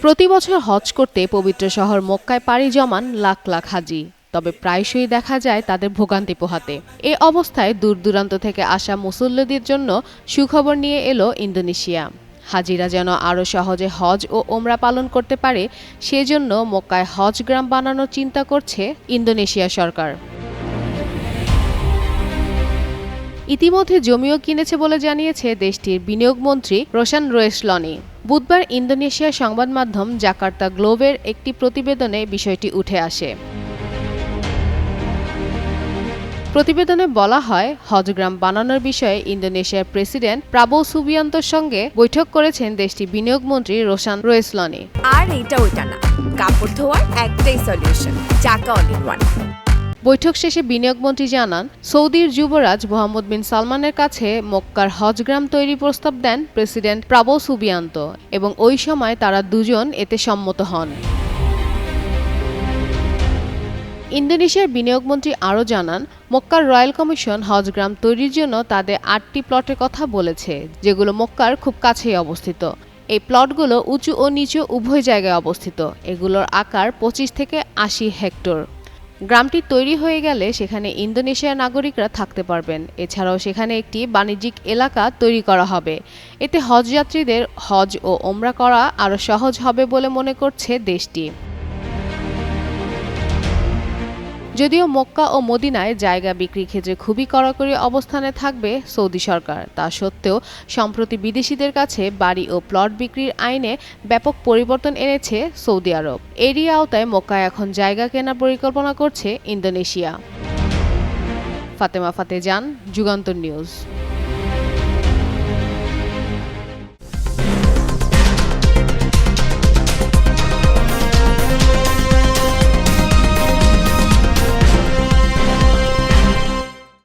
প্রতি বছর হজ করতে পবিত্র শহর মক্কায় পাড়ি জমান লাখ লাখ হাজি। তবে প্রায়শই দেখা যায় তাদের ভোগান্তি পোহাতে। এ অবস্থায় দূর দূরান্ত থেকে আসা মুসল্লিদের জন্য সুখবর নিয়ে এলো ইন্দোনেশিয়া। হাজিরা যেন আরও সহজে হজ ও ওমরা পালন করতে পারে, সেজন্য মক্কায় হজ গ্রাম বানানোর চিন্তা করছে ইন্দোনেশিয়া সরকার। ইতিমধ্যে জমিও কিনেছে বলে জানিয়েছে দেশটির বিনিয়োগ মন্ত্রী রোশান রোয়েসলনি। বুধবার ইন্দোনেশিয়ার সংবাদ মাধ্যম জাকার্তা গ্লোবের একটি প্রতিবেদনে বিষয়টি উঠে আসে। প্রতিবেদনে বলা হয়, হজগ্রাম বানানোর বিষয়ে ইন্দোনেশিয়ার প্রেসিডেন্ট প্রাবো সুবিয়ান্তর সঙ্গে বৈঠক করেছেন দেশটির বিনিয়োগ মন্ত্রী রোশান রোয়েসলনি। আর এটা ওইটা না। কাপড় ধোয়ার একটাই সলিউশন চাকা অল ইন ওয়ান বৈঠক শেষে বিনিয়োগ মন্ত্রী জানান, সৌদির যুবরাজ মোহাম্মদ বিন সালমানের কাছে মক্কার হজগ্রাম তৈরি প্রস্তাব দেন প্রেসিডেন্ট প্রাবো সুবিয়ান্ত এবং ওই সময় তারা দুজন এতে সম্মত হন। ইন্দোনেশিয়ার বিনিয়োগ মন্ত্রী আরও জানান, মক্কার রয়্যাল কমিশন হজগ্রাম তৈরির জন্য তাদের আটটি প্লটের কথা বলেছে, যেগুলো মক্কার খুব কাছেই অবস্থিত। এই প্লটগুলো উঁচু ও নিচু উভয় জায়গায় অবস্থিত। এগুলোর আকার পঁচিশ থেকে আশি হেক্টর। গ্রামটি তৈরি হয়ে গেলে সেখানে ইন্দোনেশিয়ার নাগরিকরা থাকতে পারবেন। এছাড়াও সেখানে একটি বাণিজ্যিক এলাকা তৈরি করা হবে। এতে হজযাত্রীদের হজ ও ওমরা করা আরও সহজ হবে বলে মনে করছে দেশটি। যদিও মক্কা ও মদিনায় জায়গা বিক্রির ক্ষেত্রে খুবই কড়াকড়ি অবস্থানে থাকবে সৌদি সরকার। তা সত্ত্বেও, সম্প্রতি বিদেশিদের কাছে বাড়ি ও প্লট বিক্রির আইনে ব্যাপক পরিবর্তন এনেছে সৌদি আরব। এরই আওতায় মক্কায় এখন জায়গা কেনার পরিকল্পনা করছে ইন্দোনেশিয়া। ফাতেমা ফাতে যান যুগান্তর নিউজ।